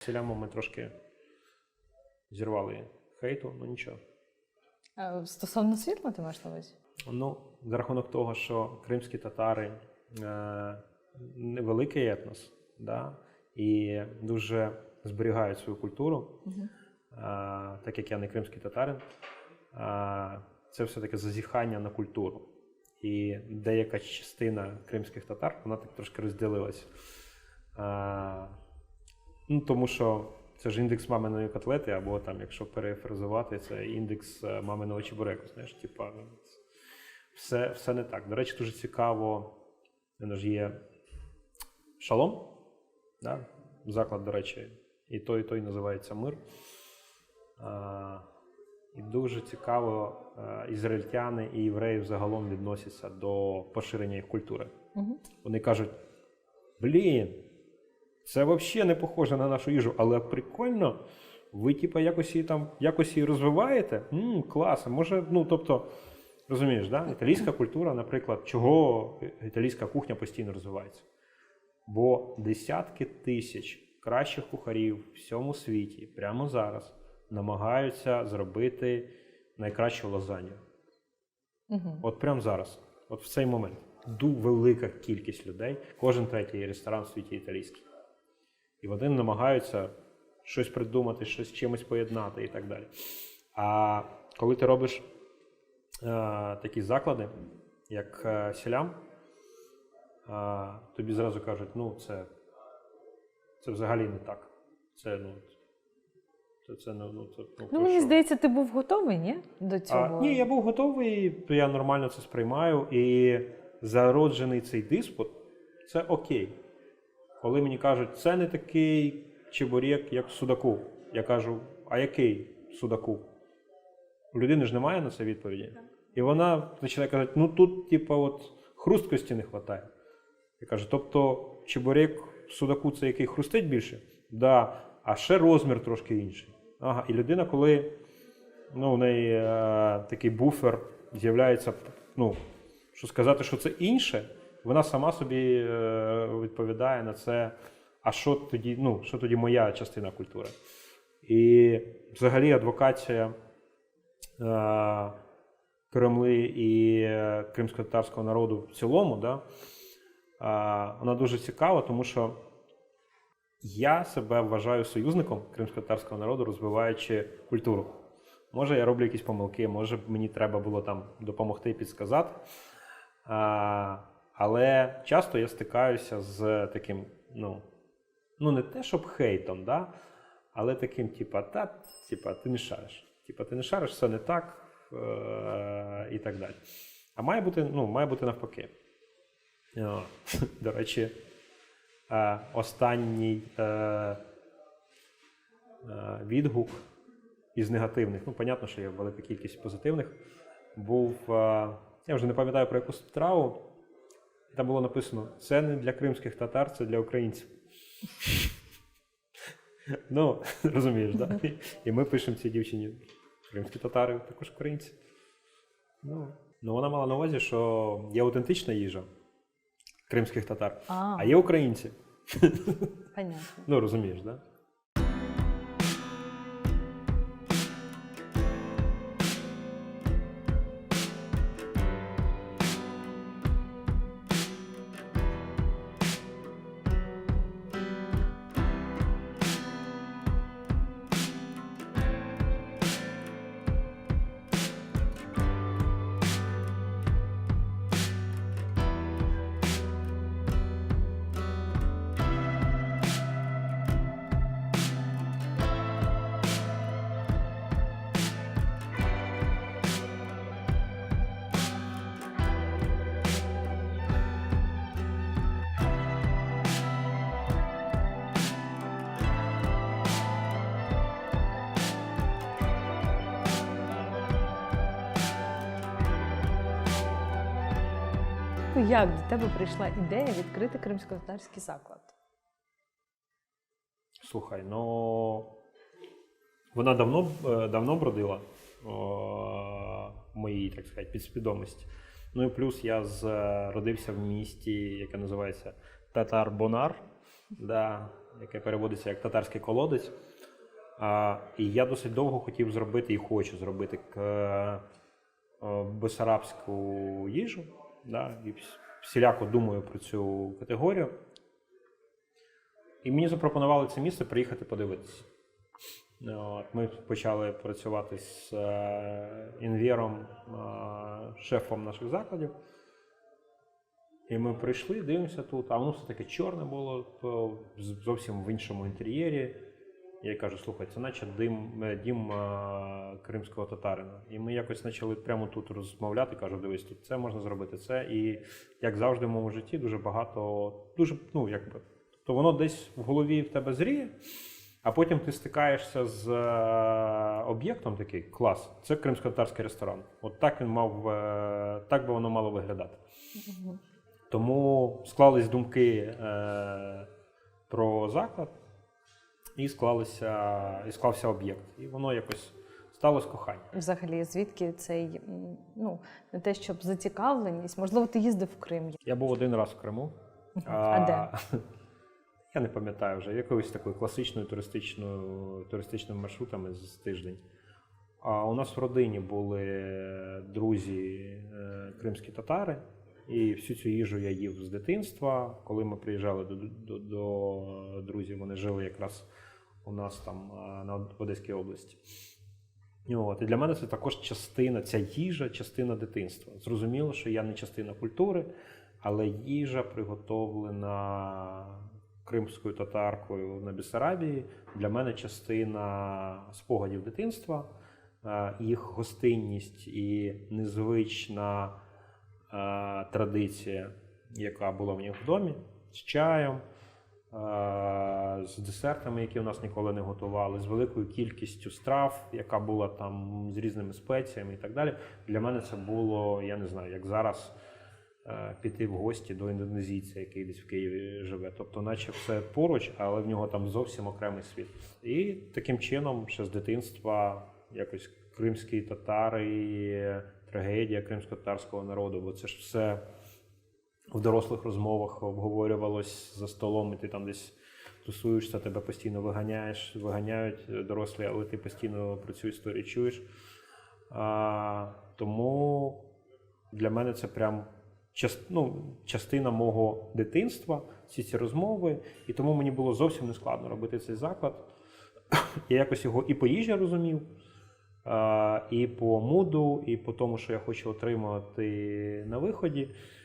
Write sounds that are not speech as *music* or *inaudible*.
Селяму ми трошки зірвали хейту, ну нічого. Е, Стосовно світла, ти маєш на увазі? Ну, за рахунок того, що кримські татари е, невеликий етнос, да, і дуже зберігають свою культуру, е, так як я не кримський татарин, е, це все-таки зазіхання на культуру. І деяка частина кримських татар, вона так трошки розділилась. Е, ну, тому що це ж індекс маминої котлети, або там, якщо перефразувати, це індекс е, маминого чебуреку. Знаєш, типа, все, все не так. До речі, дуже цікаво. Мене ж є шалом. Да? Заклад, до речі, і той, і той називається мир. А, і дуже цікаво, е, ізраїльтяни і євреї загалом відносяться до поширення їх культури. Мгм. Вони кажуть: блін, це взагалі не похоже на нашу їжу, але прикольно. Ви, типа, якось її там якось її розвиваєте? м клас. Може, ну тобто, розумієш, да? італійська культура, наприклад, чого італійська кухня постійно розвивається? Бо десятки тисяч кращих кухарів в всьому світі прямо зараз намагаються зробити найкращу лазанью. Мгм. От прямо зараз, от в цей момент, ду велика кількість людей, кожен третій ресторан в світі італійський. І вони намагаються щось придумати, щось з чимось поєднати і так далі. А коли ти робиш е, такі заклади, як е, сілям, е, тобі зразу кажуть, ну це, це взагалі не так. Це, ну, це, це, ну, ну, це, ну, Ну, мені що? здається, ти був готовий, ні? До цього. А, ні, я був готовий, то я нормально це сприймаю. І зароджений цей диспут це окей. Коли мені кажуть, це не такий чебурек, як в судаку. Я кажу, а який судаку? У людини ж немає на це відповіді. І вона починає казати, ну тут, типа, от хрусткості не вистачає. Я кажу, тобто чебурек в судаку це який хрустить більше? Да. А ще розмір трошки інший. Ага, і людина, коли ну, у неї е, такий буфер з'являється, ну, що сказати, що це інше, вона сама собі е, відповідає на це, а що тоді, ну, що тоді моя частина культури. І взагалі адвокація е, Кремли і е, кримсько-татарського народу в цілому, да, е, вона дуже цікава, тому що я себе вважаю союзником кримсько-татарського народу, розвиваючи культуру. Може, я роблю якісь помилки, може мені треба було там допомогти підсказати. А, але часто я стикаюся з таким, ну, ну не те, щоб хейтом, да? але таким, типа, та, типа, ти не шариш. Типа, ти не шариш, все не так е- і так далі. А має бути, ну, має бути навпаки. О, *laughs* До речі, е, останній е, е, відгук із негативних, ну, понятно, що є велика кількість позитивних, був, е, я вже не пам'ятаю про яку страву, там було написано: це не для кримських татар, це для українців. *laughs* Ну, *laughs* розумієш, так? Да? І ми пишемо цій дівчині. Кримські татари також українці. Ну, ну вона мала на увазі, що є аутентична їжа кримських татар, А, а є українці. понятно. Ну, розумієш, так? Да? Як до тебе прийшла ідея відкрити кримсько-татарський заклад? Слухай, ну вона давно, е, давно бродила в моїй, так сказати, підсвідомості. Ну і плюс я з, родився в місті, яке називається Татар-Бонар. Да. яке переводиться як татарський колодець. І я досить довго хотів зробити і хочу зробити к, е, бесарабську їжу. Да, і всіляко думаю про цю категорію. І мені запропонували це місце приїхати подивитися. Ну, ми почали працювати з е, інвєром, е, шефом наших закладів. І ми прийшли, дивимося тут, а воно все таке чорне було, зовсім в іншому інтер'єрі. Я кажу, слухай, це наче дим, е, дім е, кримського татарина. І ми якось почали прямо тут розмовляти. Кажу, дивись, тут це можна зробити, це. І як завжди в моєму житті, дуже багато, дуже, ну якби, то воно десь в голові в тебе зріє, а потім ти стикаєшся з е, об'єктом такий клас. Це кримсько-татарський ресторан. От так він мав, так би воно мало виглядати. Тому склались думки е, про заклад, і склалися, і склався об'єкт. І воно якось сталося кохання. Взагалі, звідки цей ну не те, щоб зацікавленість, можливо, ти їздив в Крим. Я був один раз в Криму. А де? *laughs* Я не пам'ятаю вже, якоюсь такою класичною туристичною, туристичними маршрутами з тиждень. А у нас в родині були друзі е, кримські татари, і всю цю їжу я їв з дитинства. Коли ми приїжджали до, до, до друзів, вони жили якраз у нас там е, на Одеській області. От, і для мене це також частина, ця їжа, частина дитинства. Зрозуміло, що я не частина культури, але їжа приготовлена кримською татаркою на Бессарабії, для мене частина спогадів дитинства, Е, їх гостинність і незвична е, традиція, яка була в них в домі, з чаєм, з десертами, які у нас ніколи не готували, з великою кількістю страв, яка була там з різними спеціями і так далі. Для мене це було, я не знаю, як зараз е, піти в гості до індонезійця, який десь в Києві живе. Тобто, наче все поруч, але в нього там зовсім окремий світ. І таким чином, ще з дитинства, якось кримські татари, трагедія кримсько-татарського народу, бо це ж все в дорослих розмовах обговорювалось за столом, і ти там десь тусуєшся, тебе постійно виганяєш, виганяють дорослі, але ти постійно про цю історію чуєш. А, тому для мене це прям час, ну, частина мого дитинства, всі ці розмови, і тому мені було зовсім не складно робити цей заклад. Я якось його і по їжі розумів, і по муду, і по тому, що я хочу отримати на виході.